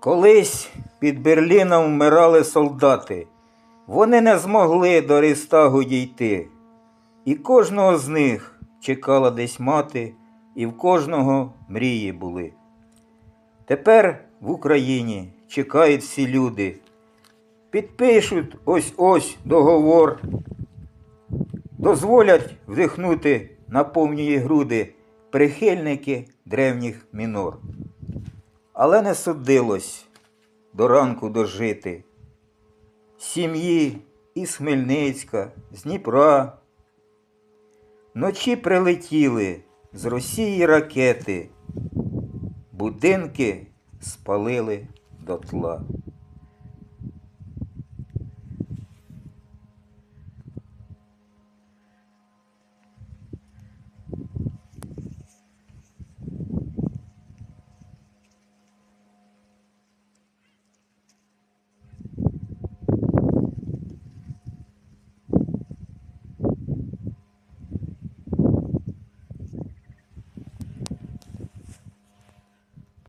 Колись під Берліном вмирали солдати. Вони не змогли до Рейстагу дійти. І кожного з них чекала десь мати, і в кожного мрії були. Тепер в Україні чекають всі люди. Підпишуть ось-ось договор, дозволять вдихнути на повні груди прихильники древніх мінор. Але не судилось до ранку дожити. Сім'ї із Хмельницька, з Дніпра. Ночі прилетіли з Росії ракети, будинки спалили дотла.